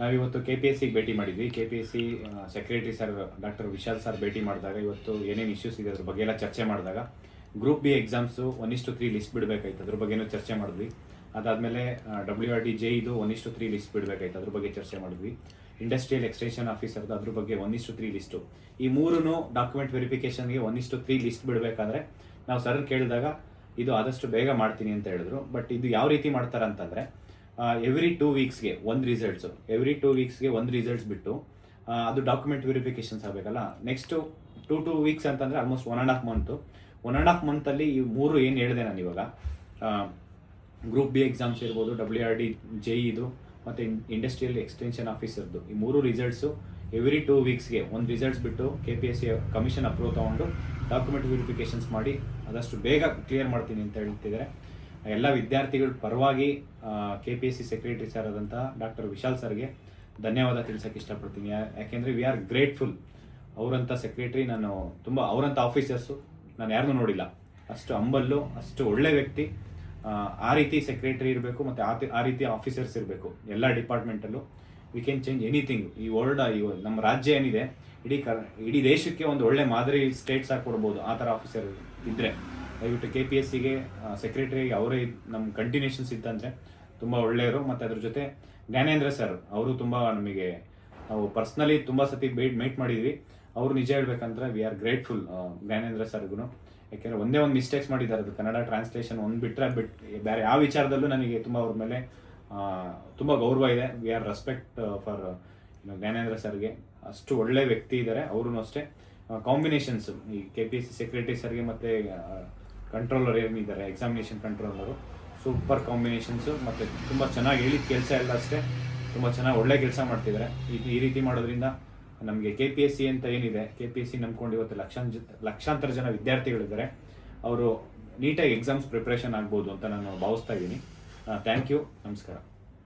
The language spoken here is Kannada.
ನಾವಿವತ್ತು ಕೆ ಪಿ ಎಸ್ ಸಿಗೆ ಭೇಟಿ ಮಾಡಿದ್ವಿ. K P S C secretary sir doctor Vishal sir ಭೇಟಿ ಮಾಡಿದಾಗ ಇವತ್ತು ಏನೇನು ಇಶ್ಯೂಸ್ ಇದೆ ಅದ್ರ ಬಗ್ಗೆ ಎಲ್ಲ ಚರ್ಚೆ ಮಾಡಿದಾಗ ಗ್ರೂಪ್ ಬಿ ಎಕ್ಸಾಮ್ಸು ಒನ್ ಇಷ್ಟು ತ್ರೀ ಲಿಸ್ಟ್ ಬಿಡಬೇಕಾಯ್ತು. ಅದ್ರ ಬಗ್ಗೆನೂ ಚರ್ಚೆ ಮಾಡಿದ್ವಿ. ಅದಾದಮೇಲೆ ಡಬ್ಲ್ಯೂ ಆರ್ ಡಿ ಜೆ ಇದು ಒನ್ ಇಷ್ಟು ತ್ರೀ ಲಿಸ್ಟ್ ಬಿಡಬೇಕಾಯ್ತು. ಅದ್ರ ಬಗ್ಗೆ ಚರ್ಚೆ ಮಾಡಿದ್ವಿ. ಇಂಡಸ್ಟ್ರಿಯಲ್ ಎಕ್ಸ್ಟೆನ್ಷನ್ ಆಫೀಸರ್ದು ಅದ್ರ ಬಗ್ಗೆ ಒನ್ ಇಷ್ಟು ತ್ರೀ ಲಿಸ್ಟು ಈ ಮೂರೂ ಡಾಕ್ಯುಮೆಂಟ್ ವೆರಿಫಿಕೇಷನ್ಗೆ ಒನ್ ತ್ರೀ ಲಿಸ್ಟ್ ಬಿಡಬೇಕಾದ್ರೆ, ನಾವು ಸರ್ ಕೇಳಿದಾಗ, ಇದು ಆದಷ್ಟು ಬೇಗ ಮಾಡ್ತೀನಿ ಅಂತ ಹೇಳಿದ್ರು. ಬಟ್ ಇದು ಯಾವ ರೀತಿ ಮಾಡ್ತಾರೆ ಅಂತಂದರೆ ಎವ್ರಿ ಟೂ ವೀಕ್ಸ್ಗೆ ಒಂದು ರಿಸಲ್ಟ್ಸು ಎವ್ರಿ ಟೂ ವೀಕ್ಸ್ಗೆ ಒಂದು ರಿಸಲ್ಟ್ಸ್ ಬಿಟ್ಟು ಅದು ಡಾಕ್ಯುಮೆಂಟ್ ವೆರಿಫಿಕೇಶನ್ಸ್ ಆಗಬೇಕಲ್ಲ? ನೆಕ್ಸ್ಟು ಟೂ ಟೂ ವೀಕ್ಸ್ ಅಂತಂದರೆ almost one and half month one and half ಮಂತಲ್ಲಿ ಈ ಮೂರು ಏನು ಹೇಳಿದೆ ನಾನು ಇವಾಗ? ಗ್ರೂಪ್ ಬಿ ಎಕ್ಸಾಮ್ಸ್ ಇರ್ಬೋದು ಡಬ್ಲ್ಯೂ ಆರ್ ಡಿ ಜೆ ಇದು, ಮತ್ತು ಇಂಡಸ್ಟ್ರಿಯಲ್ ಎಕ್ಸ್ಟೆನ್ಷನ್ ಆಫೀಸರ್ದು ಈ ಮೂರು ರಿಸಲ್ಟ್ಸು ಎವ್ರಿ ಟೂ ವೀಕ್ಸ್ಗೆ ಒಂದು ರಿಸಲ್ಟ್ಸ್ ಬಿಟ್ಟು K P S C commission approve ತೊಗೊಂಡು ಡಾಕ್ಯುಮೆಂಟ್ ವೆರಿಫಿಕೇಷನ್ಸ್ ಮಾಡಿ, ಅದಷ್ಟು ಬೇಗ ಕ್ಲಿಯರ್ ಮಾಡ್ತೀನಿ ಅಂತ ಹೇಳ್ತಿದ್ದಾರೆ. ಎಲ್ಲ ವಿದ್ಯಾರ್ಥಿಗಳ ಪರವಾಗಿ K P S C secretary sir ಆದಂಥ ಡಾಕ್ಟರ್ ವಿಶಾಲ್ ಸರ್ಗೆ ಧನ್ಯವಾದ ತಿಳಿಸೋಕೆ ಇಷ್ಟಪಡ್ತೀನಿ. ಯಾಕೆಂದರೆ ವಿ ಆರ್ ಗ್ರೇಟ್ಫುಲ್ ಅವರಂಥ ಸೆಕ್ರೆಟರಿ ನಾನು ತುಂಬ ಅವರಂಥ ಆಫೀಸರ್ಸು ನಾನು ಯಾರನ್ನೂ ನೋಡಿಲ್ಲ. ಅಷ್ಟು ಅಂಬಲ್ಲು ಅಷ್ಟು ಒಳ್ಳೆ ವ್ಯಕ್ತಿ. ಆ, ರೀತಿ ಸೆಕ್ರೆಟರಿ ಇರಬೇಕು ಮತ್ತು ಆ ಆ ರೀತಿ ಆಫೀಸರ್ಸ್ ಇರಬೇಕು. ಎಲ್ಲ ಡಿಪಾರ್ಟ್ಮೆಂಟಲ್ಲೂ ವಿ ಕ್ಯಾನ್ ಚೇಂಜ್ ಎನಿಥಿಂಗ್ ಈ ವರ್ಲ್ಡ್ ಈ ನಮ್ಮ ರಾಜ್ಯ ಏನಿದೆ ಇಡೀ ಕರ್ ಇಡೀ ದೇಶಕ್ಕೆ ಒಂದು ಒಳ್ಳೆ ಮಾದರಿ ಸ್ಟೇಟ್ಸ್ ಆಗಿ ಕೊಡ್ಬೋದು ಆ ಥರ ಆಫೀಸರ್ ಇದ್ದರೆ ದಯವಿಟ್ಟು ಕೆ ಪಿ ಎಸ್ ಸಿಗೆ ಸೆಕ್ರೆಟರಿಗೆ ಅವರೇ ನಮ್ಮ ಕಂಟಿನ್ಯೂಷನ್ಸ್ ಇತ್ತಂದರೆ ತುಂಬ ಒಳ್ಳೆಯವರು, ಮತ್ತು ಅದ್ರ ಜೊತೆ ಜ್ಞಾನೇಂದ್ರ ಸರ್ ಅವರು ತುಂಬ ನಮಗೆ, ನಾವು ಪರ್ಸ್ನಲಿ ತುಂಬ ಸತಿ ಬೇಟ್ ಮೀಟ್ ಮಾಡಿದ್ವಿ. ಅವರು ನಿಜ ಹೇಳ್ಬೇಕಂದ್ರೆ ವಿ ಆರ್ ಗ್ರೇಟ್ಫುಲ್ ಜ್ಞಾನೇಂದ್ರ ಸರ್ಗೂ ಯಾಕೆಂದರೆ ಒಂದೇ ಒಂದು ಮಿಸ್ಟೇಕ್ಸ್ ಮಾಡಿದ್ದಾರೆ ಅದು ಕನ್ನಡ ಟ್ರಾನ್ಸ್ಲೇಷನ್ ಒಂದು ಬಿಟ್ಟರೆ ಬಿಟ್ಟು ಬೇರೆ ಯಾವ ವಿಚಾರದಲ್ಲೂ ನನಗೆ ತುಂಬ ಅವ್ರ ಮೇಲೆ ತುಂಬ ಗೌರವ ಇದೆ. We are respect for Jnanendra ಸರ್ಗೆ ಅಷ್ಟು ಒಳ್ಳೆ ವ್ಯಕ್ತಿ ಇದ್ದಾರೆ ಅವರು ಅಷ್ಟೇ. ಕಾಂಬಿನೇಷನ್ಸ್ ಈ K P S C secretary ಸರ್ಗೆ ಮತ್ತು ಕಂಟ್ರೋಲರ್ ಏನಿದ್ದಾರೆ ಎಕ್ಸಾಮಿನೇಷನ್ ಕಂಟ್ರೋಲರು ಸೂಪರ್ ಕಾಂಬಿನೇಷನ್ಸು ಮತ್ತು ತುಂಬ ಚೆನ್ನಾಗಿ ಹೇಳಿದ ಕೆಲಸ ಎಲ್ಲ ಅಷ್ಟೇ. ತುಂಬ ಚೆನ್ನಾಗಿ ಒಳ್ಳೆ ಕೆಲಸ ಮಾಡ್ತಿದ್ದಾರೆ ಈ ಈ ರೀತಿ ಮಾಡೋದ್ರಿಂದ ನಮಗೆ ಕೆ ಪಿ ಎಸ್ ಸಿ ಅಂತ ಏನಿದೆ ಕೆ ಪಿ ಎಸ್ ಸಿ ನಂಬ್ಕೊಂಡು ಇವತ್ತು ಲಕ್ಷಾಂತ ಲಕ್ಷಾಂತರ ಜನ ವಿದ್ಯಾರ್ಥಿಗಳಿದ್ದಾರೆ ಅವರು ನೀಟಾಗಿ ಎಕ್ಸಾಮ್ಸ್ ಪ್ರಿಪ್ರೇಷನ್ ಆಗ್ಬೋದು ಅಂತ ನಾನು ಭಾವಿಸ್ತಾ ಇದ್ದೀನಿ. ಥ್ಯಾಂಕ್ ಯು ನಮಸ್ಕಾರ.